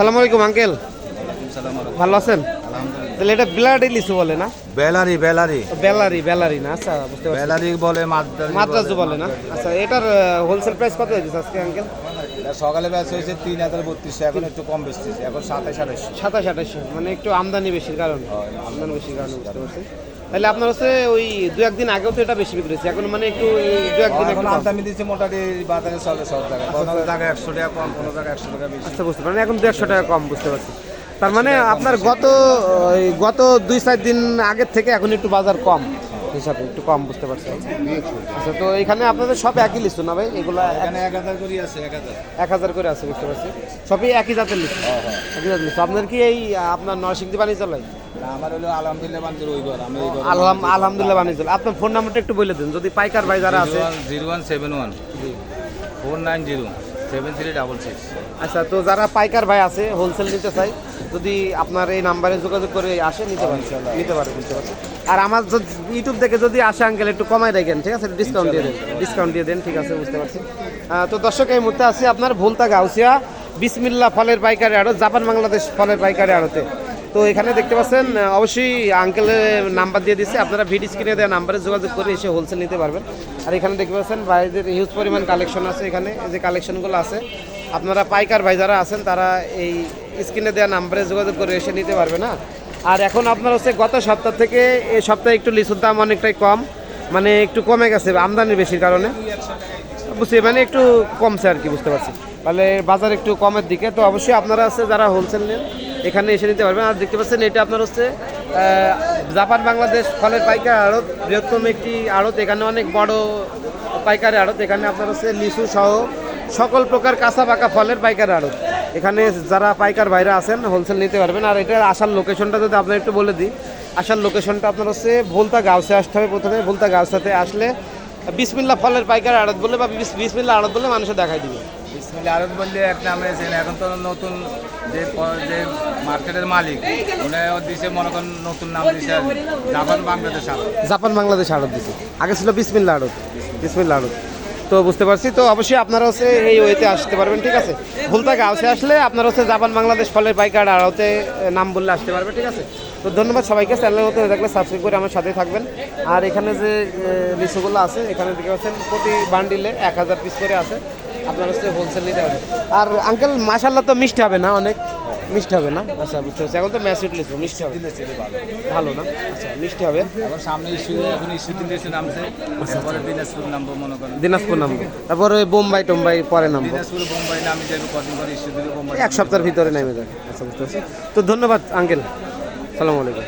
সালাম আলাইকুম আঙ্কেল। ভালো আছেন? তাহলে এটা বিলাডি লিচু বলে না? বেলারি বেলারি। বেলারি বেলারি না? আচ্ছা বুঝতে পারছি। বেলারি বলে মাদ্রাজি বলে না? আচ্ছা এটার হোলসেল প্রাইস কত হয়েছে আজকে আঙ্কেল সকালে ব্যাচ হয়েছে তিন হাজার বত্রিশশো এখন একটু কম বেচতেছে এখন সাতাশ আঠাশ। সাতাশ আঠাশ মানে একটু আমদানি বেশির কারণে। আমদানি বেশির কারণে বুঝতে পারছি। তাহলে আপনার হচ্ছে ওই দু একদিন আগেও তো এটা বেশি বিক্রি হয়েছে এখন মানে একটু দু একদিন এখন আমদানি দিচ্ছে মোটামুটি বাজারে চলে সব জায়গায়। কোনো জায়গায় একশো টাকা কম কোনো জায়গায় একশো টাকা বেশি। আচ্ছা বুঝতে পারেন এখন দেড়শো টাকা কম বুঝতে পারছি। তার মানে আপনার গত গত দুই চার দিন আগের থেকে এখন একটু বাজার কম হিসাবে একটু কম বুঝতে পারছি আচ্ছা তো এখানে আপনাদের সব একই লিচু না ভাই? এগুলা এক- এখানে এক হাজার করি আছে এক হাজার। করে আছে বুঝতে পারছি। সবই একই জাতের লিচু একই জাতের লিচু আপনার কি এই আপনার নরসিংদী বাণী চলাই আমার হলো আলহামদুলিল্লাহ বান্ধব ওই ঘর আমি আলহাম আলহামদুলিল্লাহ চলে আপনার ফোন নাম্বারটা একটু বলে দিন যদি পাইকার ভাই যারা আছে। Zero one seven one. Four nine zero. Seven three double six আচ্ছা তো যারা পাইকার ভাই আছে হোলসেল নিতে চাই যদি আপনার এই নাম্বারে যোগাযোগ করে আসে নিতে পারেন নিতে পারে বুঝতে পারছি আর আমার ইউটিউব থেকে যদি আসে আঙ্কেল একটু কমাই রাখেন ঠিক আছে? ডিসকাউন্ট দিয়ে দেন ডিসকাউন্ট দিয়ে দেন ঠিক আছে বুঝতে পারছি। তো দর্শক এই মুহূর্তে আছি আপনার ভুলতা গাউসিয়া। বিসমিল্লা ফলের পাইকারি আড়ত জাপান বাংলাদেশ ফলের পাইকারি আড়তে। তো এখানে দেখতে পাচ্ছেন অবশ্যই আঙ্কেলের নাম্বার দিয়ে দিচ্ছে আপনারা ভিডিও স্ক্রিনে দেওয়া নাম্বারে যোগাযোগ করে এসে হোলসেল নিতে পারবেন। আর এখানে দেখতে পাচ্ছেন, ভাইদের হিউজ পরিমাণ কালেকশন আছে এখানে। যে কালেকশনগুলো আছে, আপনারা পাইকার ভাই যারা আছেন, তারা এই স্ক্রিনে দেওয়া নাম্বারে যোগাযোগ করে এসে নিতে পারবে না। আর এখন আপনার হচ্ছে গত সপ্তাহ থেকে এই সপ্তাহে একটু লিচুর দাম অনেকটাই কম। মানে একটু কমে গেছে, আমদানির বেশির কারণে। বুঝছি মানে একটু কমছে আর কি, বুঝতে পারছি। তাহলে বাজার একটু কমের দিকে। তো অবশ্যই আপনারা আছে যারা হোলসেল নেন এখানে এসে নিতে পারবেন। আর দেখতে পাচ্ছেন, এটা আপনার হচ্ছে জাপান, বাংলাদেশ ফলের পাইকার আড়ত, বৃহত্তম একটি আড়ত। এখানে অনেক বড় পাইকারি আড়ত। এখানে আপনার হচ্ছে লিচু সহ সকল প্রকার কাঁচা পাকা ফলের পাইকারি আড়ত। এখানে যারা পাইকার বাইরে আছেন হোলসেল নিতে পারবেন। আর এটার আসার লোকেশনটা যদি আপনার একটু বলে দিই, আসার লোকেশনটা আপনার হচ্ছে ভোলতা গাউসে আসতে হবে প্রথমে। ভুলতা গাউসাতে আসলে বিসমিল্লা ফলের পাইকারি আড়ত বলে বা বিস- বিসমিল্লা আড়ত বলে মানুষে দেখাই দিবে। ইসমাইল আরত বললে এক নাম রয়েছে এখন তো নতুন যে যে মার্কেটের মালিক উনি দিছে মনে করেন নতুন নাম দিছে জাপান বাংলাদেশ আরত। জাপান বাংলাদেশ আড়ত দিছে। আগে ছিল বিসমিল্লা আড়ত বিসমিল্লা আড়ত তো বুঝতে পারছি, তো অবশ্যই আপনারা হচ্ছে এই ওয়েতে আসতে পারবেন, ঠিক আছে? ভুল ভুলতা গাউসে আসলে আপনারা হচ্ছে জাপান বাংলাদেশ ফলের পাইকার আড়তে নাম বললে আসতে পারবে, ঠিক আছে? তো ধন্যবাদ সবাইকে, চ্যানেলের মতো থাকলে সাবস্ক্রাইব করে আমার সাথে থাকবেন। আর এখানে যে লিচুগুলো আছে এখানে দেখতে পাচ্ছেন প্রতি বান্ডিলে এক হাজার পিস করে আছে। আপনারা হচ্ছে হোলসেল নিতে পারবেন আর আঙ্কেল মাশাল্লাহ তো মিষ্টি হবে না অনেক। মিষ্টি হবে না? আচ্ছা বুঝতে পারছি। এখন তো ম্যাসিড লিচু মিষ্টি হবে। ভালো। না? আচ্ছা মিষ্টি হবে। এখন সামনে ইস্যু এখন ইস্যু তিন দেশে নামছে। তারপরে দিনাজপুর নামবো মনে করেন। দিনাজপুর নামবো। তারপরে বোম্বাই টোম্বাই পরে নামবো। দিনাজপুর বোম্বাই নামি যাবে কদিন পরে ইস্যু দিলে বোম্বাই এক সপ্তাহের ভিতরে নেমে যাবে আচ্ছা বুঝতে পারছি। তো ধন্যবাদ আঙ্কেল সালাম আলাইকুম।